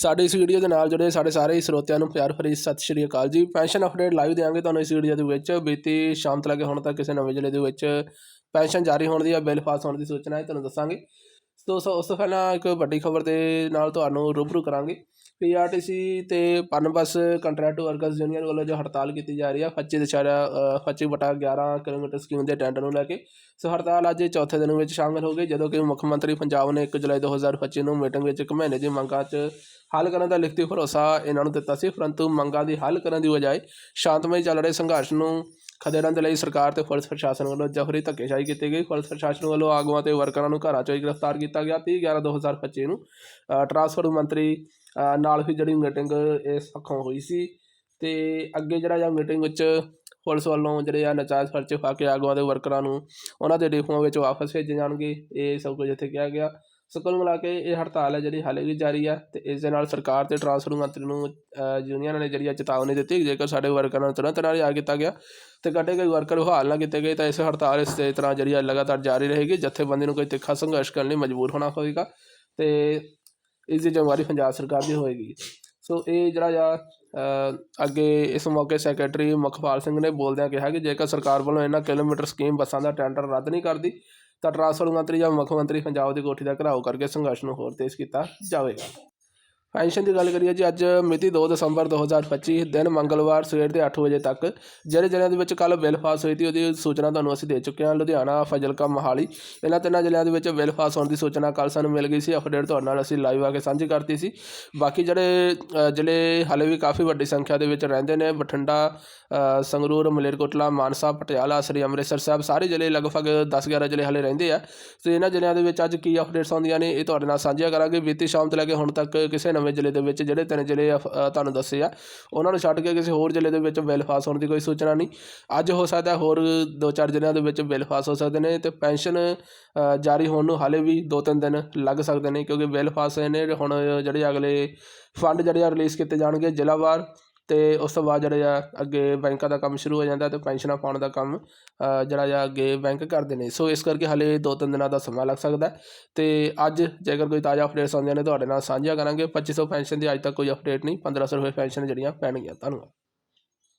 ਸਾਡੇ ਇਸ ਵੀਡੀਓ ਦੇ ਨਾਲ ਜੁੜੇ ਸਾਡੇ ਸਾਰੇ ਹੀ ਸਰੋਤਿਆਂ ਨੂੰ ਪਿਆਰ ਭਰੀ ਸਤਿ ਸ਼੍ਰੀ ਅਕਾਲ ਜੀ। ਪੈਨਸ਼ਨ ਅਪਡੇਟ ਲਾਈਵ ਦੇਵਾਂਗੇ ਤੁਹਾਨੂੰ ਇਸ ਵੀਡੀਓ ਦੇ ਵਿੱਚ। ਬੀਤੀ ਸ਼ਾਮ ਤੋਂ ਹੁਣ ਤੱਕ ਕਿਸੇ ਨਵੇਂ ਜ਼ਿਲ੍ਹੇ ਦੇ ਵਿੱਚ ਪੈਨਸ਼ਨ ਜਾਰੀ ਹੋਣ ਦੀ ਜਾਂ ਬਿੱਲ ਪਾਸ ਹੋਣ ਦੀ ਸੂਚਨਾ ਹੈ, ਤੁਹਾਨੂੰ ਦੱਸਾਂਗੇ। ਸੋ ਸੋ ਉਸ ਤੋਂ ਪਹਿਲਾਂ ਇੱਕ ਵੱਡੀ ਖਬਰ ਦੇ ਨਾਲ ਤੁਹਾਨੂੰ ਰੂਬਰੂ ਕਰਾਂਗੇ ਪੀਆਰਟੀਸੀ ਤੇ ਪਨਬਸ ਕੰਟਰੈਕਟ ਵਰਕਰਸ ਯੂਨੀਅਨ ਵੱਲੋਂ ਜੋ ਹੜਤਾਲ ਕੀਤੀ ਜਾ ਰਹੀ ਹੈ 25 ਦਸ਼ਾਰਾ 25 ਬਟਾ 11 ਕਿਲੋਮੀਟਰ ਸਕੀਮ ਦੇ ਟੈਂਡਰ ਨੂੰ ਲੈ ਕੇ। ਸੋ ਹੜਤਾਲ ਅੱਜ ਚੌਥੇ ਦਿਨ ਵਿੱਚ ਸ਼ਾਮਲ ਹੋ ਗਈ, ਜਦੋਂ ਕਿ ਮੁੱਖ ਮੰਤਰੀ ਪੰਜਾਬ ਨੇ 1 ਜੁਲਾਈ 2025 ਨੂੰ ਮੀਟਿੰਗ ਵਿੱਚ ਇੱਕ ਮਹੀਨੇ ਦੀ ਮੰਗਾਂ 'ਚ ਹੱਲ ਕਰਨ ਦਾ ਲਿਖਤੀ ਭਰੋਸਾ ਇਹਨਾਂ ਨੂੰ ਦਿੱਤਾ ਸੀ, ਪਰੰਤੂ ਮੰਗਾਂ ਦੀ ਹੱਲ ਕਰਨ ਦੀ ਬਜਾਏ ਸ਼ਾਂਤਮਈ ਚੱਲ ਰਹੇ ਸੰਘਰਸ਼ ਨੂੰ ਖਦੇੜਨ ਦੇ ਲਈ ਸਰਕਾਰ ਤੇ ਪੁਲਿਸ ਪ੍ਰਸ਼ਾਸਨ ਵੱਲੋਂ ਜਬਰੀ ਧੱਕੇਸ਼ਾਹੀ ਕੀਤੀ ਗਈ। ਪੁਲਿਸ ਪ੍ਰਸ਼ਾਸਨ ਵੱਲੋਂ ਆਗੂਆਂ ਤੇ ਵਰਕਰਾਂ ਨੂੰ ਘਰਾਂ ਚੋਂ ਹੀ ਗ੍ਰਿਫਤਾਰ ਕੀਤਾ ਗਿਆ 30 11 2025 ਨੂੰ। ਅ, ਟਰਾਂਸਪੋਰਟ ਮੰਤਰੀ ਨਾਲ ਹੀ ਜਿਹੜੀ ਮੀਟਿੰਗ ਇਸ ਪੱਖੋਂ ਹੋਈ ਸੀ ਤੇ ਅੱਗੇ ਜਿਹੜਾ ਜਾਂ ਮੀਟਿੰਗ ਵਿੱਚ ਪੁਲਿਸ ਵੱਲੋਂ ਜਿਹੜੇ ਆ ਨਜਾਇਜ਼ ਪਰਚੇ ਪਾ ਕੇ ਆਗੂਆਂ ਦੇ ਵਰਕਰਾਂ ਨੂੰ ਉਹਨਾਂ ਦੇ ਡਿਪੂਆਂ ਵਿੱਚ ਵਾਪਸ ਭੇਜੇ ਜਾਣਗੇ ਇਹ ਸਭ ਕੁਝ ਇੱਥੇ ਕਿਹਾ ਗਿਆ। ਸੋ ਕੁੱਲ ਮਿਲਾ ਕੇ ਇਹ ਹੜਤਾਲ ਹੈ ਜਿਹੜੀ ਹਾਲੇ ਵੀ ਜਾਰੀ ਆ ਤੇ ਇਸ ਦੇ ਨਾਲ ਸਰਕਾਰ ਤੇ ਟਰਾਂਸਪੋਰਟ ਮੰਤਰੀ ਨੂੰ ਯੂਨੀਅਨ ਨੇ ਜਿਹੜੀ ਆ ਚੇਤਾਵਨੀ ਦਿੱਤੀ ਜੇਕਰ ਸਾਡੇ ਵਰਕਰਾਂ ਨੂੰ ਤੁਰੰਤ ਨਾਲ ਆ ਕੀਤਾ ਗਿਆ ਤੇ ਕੱਢੇ ਗਏ ਵਰਕਰ ਬਹਾਲ ਨਾ ਕੀਤੇ ਗਏ ਤਾਂ ਇਸ ਹੜਤਾਲ ਇਸੇ ਤਰ੍ਹਾਂ ਜਿਹੜੀ ਆ ਲਗਾਤਾਰ ਜਾਰੀ ਰਹੇਗੀ। ਜਥੇਬੰਦੀ ਨੂੰ ਕੋਈ ਤਿੱਖਾ ਸੰਘਰਸ਼ ਕਰਨ ਲਈ ਮਜਬੂਰ ਹੋਣਾ ਹੋਵੇਗਾ ਤੇ ਇਸ ਦੀ ਜ਼ਿੰਮੇਵਾਰੀ ਪੰਜਾਬ ਸਰਕਾਰ ਦੀ ਹੋਏਗੀ ਸੋ ਇਹ ਜਿਹੜਾ ਆ ਅੱਗੇ ਇਸ ਮੌਕੇ ਸੈਕਟਰੀ ਮੁਖਪਾਲ ਸਿੰਘ ਨੇ ਬੋਲਦਿਆਂ ਕਿਹਾ ਕਿ ਜੇਕਰ ਸਰਕਾਰ ਵੱਲੋਂ ਇਹਨਾਂ ਕਿਲੋਮੀਟਰ ਸਕੀਮ ਬੱਸਾਂ ਦਾ ਟੈਂਡਰ ਰੱਦ ਨਹੀਂ ਕਰਦੀ ਤਾਂ ਟਰਾਂਸਪੋਰਟ ਮੰਤਰੀ ਜਾਂ ਮੁੱਖ ਮੰਤਰੀ ਪੰਜਾਬ ਦੀ ਕੋਠੀ ਦਾ ਘਿਰਾਓ ਕਰਕੇ ਸੰਘਰਸ਼ ਨੂੰ ਹੋਰ ਤੇਜ਼ ਕੀਤਾ ਜਾਵੇਗਾ। ਪੈਨਸ਼ਨ ਦੀ ਗੱਲ ਕਰੀਏ ਜੀ, ਅੱਜ ਮਿਤੀ 2 ਦਸੰਬਰ 2025 ਦਿਨ ਮੰਗਲਵਾਰ ਸਵੇਰ ਦੇ 8 ਵਜੇ ਤੱਕ ਜਿਹੜੇ ਜ਼ਿਲ੍ਹਿਆਂ ਦੇ ਵਿੱਚ ਕੱਲ ਬਿੱਲ ਪਾਸ ਹੋਈ ਸੀ, ਉਹਦੀ ਸੂਚਨਾ ਤੁਹਾਨੂੰ ਅਸੀਂ ਦੇ ਚੁੱਕੇ ਹਾਂ। ਲੁਧਿਆਣਾ, ਫਜ਼ਲਕਾ, ਮੋਹਾਲੀ, ਇਹਨਾਂ ਤਿੰਨਾਂ ਜ਼ਿਲ੍ਹਿਆਂ ਦੇ ਵਿੱਚ ਬਿੱਲ ਪਾਸ ਹੋਣ ਦੀ ਸੂਚਨਾ ਕੱਲ ਸਾਨੂੰ ਮਿਲ ਗਈ ਸੀ। ਅਪਡੇਟ ਤੁਹਾਡੇ ਨਾਲ ਅਸੀਂ ਲਾਈਵ ਆ ਕੇ ਸਾਂਝੀ ਕਰਤੀ ਸੀ। ਬਾਕੀ ਜਿਹੜੇ ਜ਼ਿਲ੍ਹੇ ਹਾਲੇ ਵੀ ਕਾਫੀ ਵੱਡੀ ਸੰਖਿਆ ਦੇ ਵਿੱਚ ਰਹਿੰਦੇ ਨੇ, ਬਠਿੰਡਾ ਸੰਗਰੂਰ, ਮਲੇਰਕੋਟਲਾ, ਮਾਨਸਾ, ਪਟਿਆਲਾ, ਸ੍ਰੀ ਅੰਮ੍ਰਿਤਸਰ ਸਾਹਿਬ, ਸਾਰੇ ਜ਼ਿਲ੍ਹੇ ਲਗਭਗ 10 11 ਜ਼ਿਲ੍ਹੇ ਹਾਲੇ ਰਹਿੰਦੇ ਆ। ਤੇ ਇਹਨਾਂ ਜ਼ਿਲ੍ਹਿਆਂ ਦੇ ਵਿੱਚ ਅੱਜ ਕੀ ਅਪਡੇਟਸ ਆਉਂਦੀਆਂ ਨੇ, ਇਹ ਤੁਹਾਡੇ ਨਾਲ ਸਾਂਝੀਆਂ ਕਰਾਂਗੇ। ਬੀਤੀ ਸ਼ਾਮ ਤੋਂ ਲੈ ਕੇ ਹੁਣ ਤੱਕ ਕਿਸੇ ਨਵੇਂ ਜ਼ਿਲ੍ਹੇ ਦੇ ਵਿੱਚ ਜਿਹੜੇ ਤਿੰਨ ਜ਼ਿਲ੍ਹੇ ਅ, ਤੁਹਾਨੂੰ ਦੱਸੇ ਆ ਉਹਨਾਂ ਨੂੰ ਛੱਡ ਕੇ ਕਿਸੇ ਹੋਰ ਜ਼ਿਲ੍ਹੇ ਦੇ ਵਿੱਚ ਬਿੱਲ ਪਾਸ ਹੋਣ ਦੀ ਕੋਈ ਸੂਚਨਾ ਨਹੀਂ। ਅੱਜ ਹੋ ਸਕਦਾ ਹੋਰ ਦੋ ਚਾਰ ਜ਼ਿਲ੍ਹਿਆਂ ਦੇ ਵਿੱਚ ਬਿੱਲ ਪਾਸ ਹੋ ਸਕਦੇ ਨੇ ਤੇ ਪੈਨਸ਼ਨ ਅ, ਜਾਰੀ ਹੋਣ ਨੂੰ ਹਾਲੇ ਵੀ ਦੋ ਤਿੰਨ ਦਿਨ ਲੱਗ ਸਕਦੇ ਨੇ ਕਿਉਂਕਿ ਬਿੱਲ ਪਾਸ ਹੋਏ ਨੇ ਹੁਣ ਜਿਹੜੇ ਅਗਲੇ ਫੰਡ ਜਿਹੜੇ ਆ ਰਿਲੀਜ਼ ਕੀਤੇ ਜਾਣਗੇ ਜ਼ਿਲ੍ਹਾਵਾਰ ਅਤੇ ਉਸ ਤੋਂ ਬਾਅਦ ਜਿਹੜੇ ਆ, ਅੱਗੇ ਬੈਂਕਾਂ ਦਾ ਕੰਮ ਸ਼ੁਰੂ ਹੋ ਜਾਂਦਾ ਅਤੇ ਪੈਨਸ਼ਨਾਂ ਪਾਉਣ ਦਾ ਕੰਮ ਜਿਹੜਾ ਆ, ਅੱਗੇ ਬੈਂਕ ਕਰਦੇ ਨੇ। ਸੋ ਇਸ ਕਰਕੇ ਹਾਲੇ ਦੋ ਤਿੰਨ ਦਿਨਾਂ ਦਾ ਸਮਾਂ ਲੱਗ ਸਕਦਾ ਅਤੇ ਅੱਜ ਜੇਕਰ ਕੋਈ ਤਾਜ਼ਾ ਅਪਡੇਟਸ ਆਉਂਦੀਆਂ ਨੇ, ਤੁਹਾਡੇ ਨਾਲ ਸਾਂਝਾ ਕਰਾਂਗੇ। ਪੱਚੀ ਸੌ ਪੈਨਸ਼ਨ ਦੀ ਅੱਜ ਤੱਕ ਕੋਈ ਅਪਡੇਟ ਨਹੀਂ 1500 ਰੁਪਏ ਪੈਨਸ਼ਨ ਜਿਹੜੀਆਂ ਪੈਣਗੀਆਂ। ਧੰਨਵਾਦ।